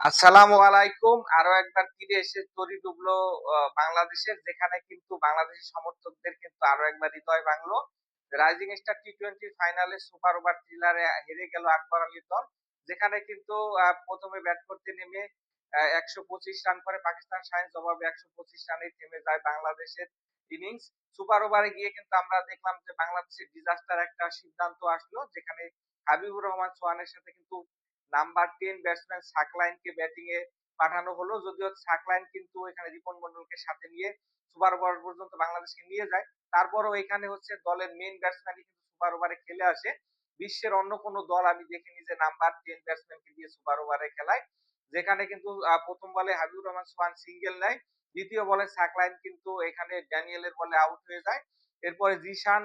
আসসালামু আলাইকুম। আরও একবার ফিরে এসে তরি ডুবলো বাংলাদেশের, যেখানে কিন্তু বাংলাদেশী সমর্থকদের কিন্তু আরও একবার হৃদয় ভাঙলো। রাইজিং স্টার টি-টোয়েন্টি ফাইনালে সুপার ওভার থ্রিলারে হেরে গেল আকবর আলীর দল। যেখানে কিন্তু, আ ১ম এ ব্যাট করতে নেমে, আ ১২৫ রান করে পাকিস্তান শাহিন, জবাবে ১২৫ রানেই থেমে যায় বাংলাদেশের ইনিংস। সুপার ওভারে গিয়ে কিন্তু আমরা দেখলাম যে বাংলাদেশের ডিজাস্টার একটা সিদ্ধান্ত আসলো, যেখানে হাবিবুর রহমান সোহানের সাথে কিন্তু নাম্বার 10 ব্যাটসম্যান সাকলাইনকে ব্যাটিং এ পাঠানো হলো। যদিও সাকলাইন কিন্তু এখানে রিপন মন্ডলকে সাথে নিয়ে সুপার ওভার পর্যন্ত বাংলাদেশকে নিয়ে যায়। তারপরেও এখানে হচ্ছে দলের মেইন ব্যাটসম্যানই কিন্তু সুপার ওভারে খেলে আসে। বিশ্বের অন্য কোন দল আমি দেখিনি যে নাম্বার 10 ব্যাটসম্যানকে দিয়ে সুপার ওভারে খেলায়। যেখানে কিন্তু ১ম বলে হাবিবুর রহমান সোহান সিঙ্গেল নেয়। দ্বিতীয় বলে সাকলাইন কিন্তু এখানে ড্যানিয়েলের বলে আউট হয়ে যায়। এরপরে জিশান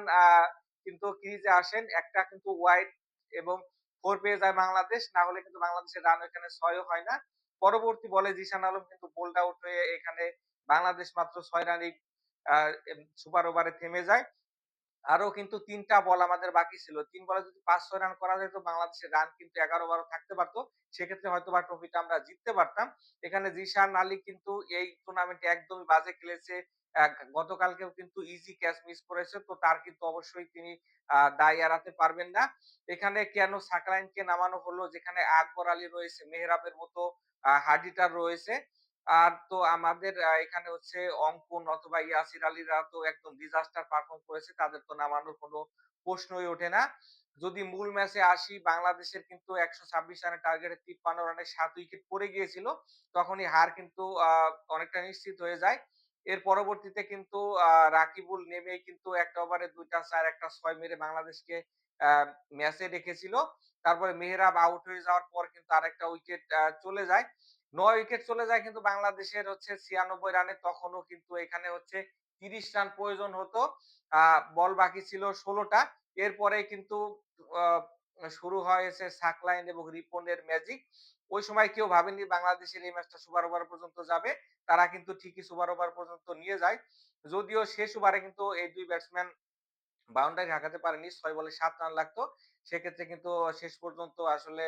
কিন্তু ক্রিজে আসেন। একটা কিন্তু ওয়াইড এবং 4 পেয়ে যায় বাংলাদেশ। না হলে কিন্তু বাংলাদেশের রান এখানে ৬ ও হয় না। পরবর্তী বলে জিশান আলম কিন্তু বোল্ড আউট হয়ে এখানে বাংলাদেশ মাত্র ৬ রানেই সুপার ওভারে থেমে যায়। আরও কিন্তু তিনটা বল আমাদের বাকি ছিল। তিন বলে যদি ৫-৬ রান করা যেত, বাংলাদেশের রান কিন্তু ১১-১২ থাকতে পারতো সেক্ষেত্রে হয়তোবা ট্রফিটা আমরা জিততে পারতাম। এখানে জিশান আলী কিন্তু এই টুর্নামেন্টে একদমই বাজে খেলেছে। গতকালকেও কিন্তু ইজি ক্যাচ মিস করেছে। তো তার কিন্তু অবশ্যই তিনি দায় এড়াতে পারবেন না। এখানে কেন সাকলাইনকে নামানো হলো যেখানে আকবর আলী রয়েছে, মেহরাবের মতো হিটার রয়েছে। আর তো আমাদের এখানে হচ্ছে অঙ্কন অথবা ইয়াসির আলীরা তো একদম ডিজাস্টার পারফর্ম করেছে। তাদের তো নামানোর কোনো প্রশ্নই ওঠে না। যদি মূল ম্যাচে আসি বাংলাদেশের কিন্তু ১২৬ রানের টার্গেটে ৫৩ রানে সাত উইকেট পড়ে গিয়েছিল। তখনই হার কিন্তু অনেকটা নিশ্চিত হয়ে যায়। এর পরবর্তীতে কিন্তু রাকিবুল নেমেই কিন্তু একটা ওভারে ২ টা ৪ একটা ৬ মেরে বাংলাদেশকে ম্যাচে রেখেছিল। তারপরে মেহরাব আউট হয়ে যাওয়ার পর কিন্তু আরেকটা উইকেট চলে যায়। নয় উইকেট চলে যায় কিন্তু বাংলাদেশের হচ্ছে ৯৬ রানে তখনও কিন্তু এখানে হচ্ছে ৩০ রান প্রয়োজন হতো। বল বাকি ছিল ষোলোটা এরপরে কিন্তু শুরু হয়েছে সাকলাইন এবং রিপনের ম্যাজিক। ওই সময় কেউ ভাবেনি বাংলাদেশের এই ম্যাচটা সুপার ওভার পর্যন্ত যাবে। তারা কিন্তু ঠিকই সুপার ওভার পর্যন্ত নিয়ে যায়। যদিও শেষ ওভারে কিন্তু এই দুই ব্যাটসম্যান বাউন্ডারি হাঁকাতে পারেনি। ছয় বলে সাত রান লাগতো। সেক্ষেত্রে কিন্তু শেষ পর্যন্ত আসলে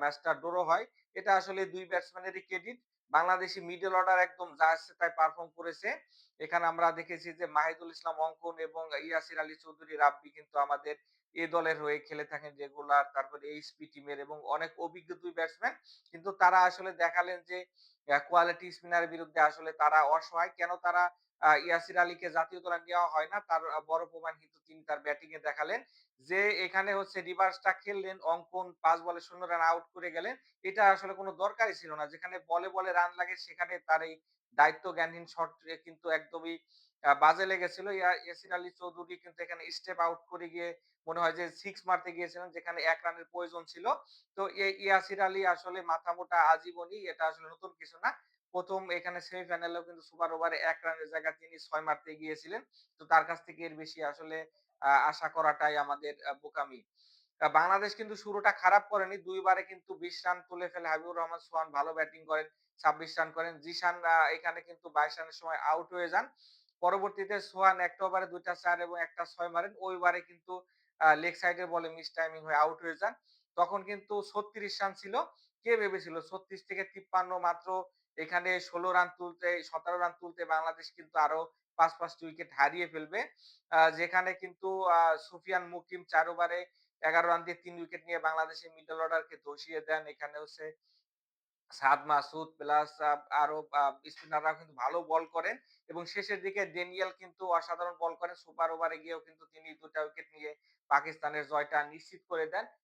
ম্যাচটা ড্র হয়। এটা আসলে ২ ব্যাটসম্যানেরই ক্রেডিট। বাংলাদেশি মিডল অর্ডার একদম যা আসছে তাই পারফর্ম করেছে। এখানে আমরা দেখেছি যে মাহিদুল ইসলাম, অঙ্কন এবং ইয়াসির আলী চৌধুরী, রাব্বি কিন্তু আমাদের এ দলের হয়ে খেলে থাকেন রেগুলার। তারপরে এইচপি টিমের এবং অনেক অভিজ্ঞ দুই ব্যাটসম্যান। কিন্তু তারা আসলে দেখালেন যে কোয়ালিটি স্পিনারের বিরুদ্ধে আসলে তারা অসহায়। কেন তারা ইয়াসির আলীকে জাতীয় দলে নেওয়া হয় না তার বড় প্রমাণ কিন্তু তিনি তার ব্যাটিং এ দেখালেন। যে এখানে হচ্ছে রিভার্সটা খেললেন অঙ্কন ৫ বলে ০ রান আউট করে গেলেন। এটা আসলে কোনো দরকারই ছিল না। যেখানে বলে, বলে রান লাগে সেখানে তার এই দায়িত্ব জ্ঞানহীন শট কিন্তু একদমই বাজে লেগেছিল। ইয়াসির আলী চৌধুরী কিন্তু এখানে স্টেপ আউট করে গিয়ে মনে হয় যে সিক্স মারতে গিয়েছিলেন যেখানে এক রানের প্রয়োজন ছিল। তো ইয়াসির আলী আসলে মাথা মোটা আজীবনই এটা আসলে নতুন কিছু না। ১ম এখানে সেমিফাইনালেও কিন্তু সুপার ওভারে ১ রানের জায়গায় তিনি ৬ মারতে গিয়েছিলেন। তো তার কাছ থেকে এর বেশি আসলে আশা করাটাই আমাদের বোকামি। বাংলাদেশ কিন্তু শুরুটা খারাপ করেনি। ২ বারে কিন্তু ২০ রান তুলে ফেলে হাবিবুর রহমান সোহান ভালো ব্যাটিং করেন। ২৬ রান করেন। জিশান এখানে কিন্তু ২২ রানের সময় আউট হয়ে যান। পরবর্তীতে সোহান একটা ওভারে দুইটা চার এবং একটা ছয় মারেন। ওই বারে কিন্তু লেগ সাইডের বলে মিস টাইমিং হয়ে আউট হয়ে যান। তখন কিন্তু ৩৬ রান ছিল। কে ভেবেছিল ৩৬ থেকে ৫৩ মাত্র এখানে ১৬ রান তুলতে ১৭ রান তুলতে বাংলাদেশ কিন্তু আরও ৫-৫ টি উইকেট হারিয়ে ফেলবে। যেখানে কিন্তু সুফিয়ান মুকিম ৪ ওভারে ১১ রান দিয়ে ৩ উইকেট নিয়ে বাংলাদেশের মিডল অর্ডারকে ধসিয়ে দেন। এখানে হচ্ছে সাদ মাসুদ প্লাস আরও, আ স্পিনাররাও কিন্তু ভালো বল করেন এবং শেষের দিকে ড্যানিয়েল কিন্তু অসাধারণ বল করেন। সুপার ওভারে গিয়েও কিন্তু তিনি ২ টা উইকেট নিয়ে পাকিস্তানের জয়টা নিশ্চিত করে দেন।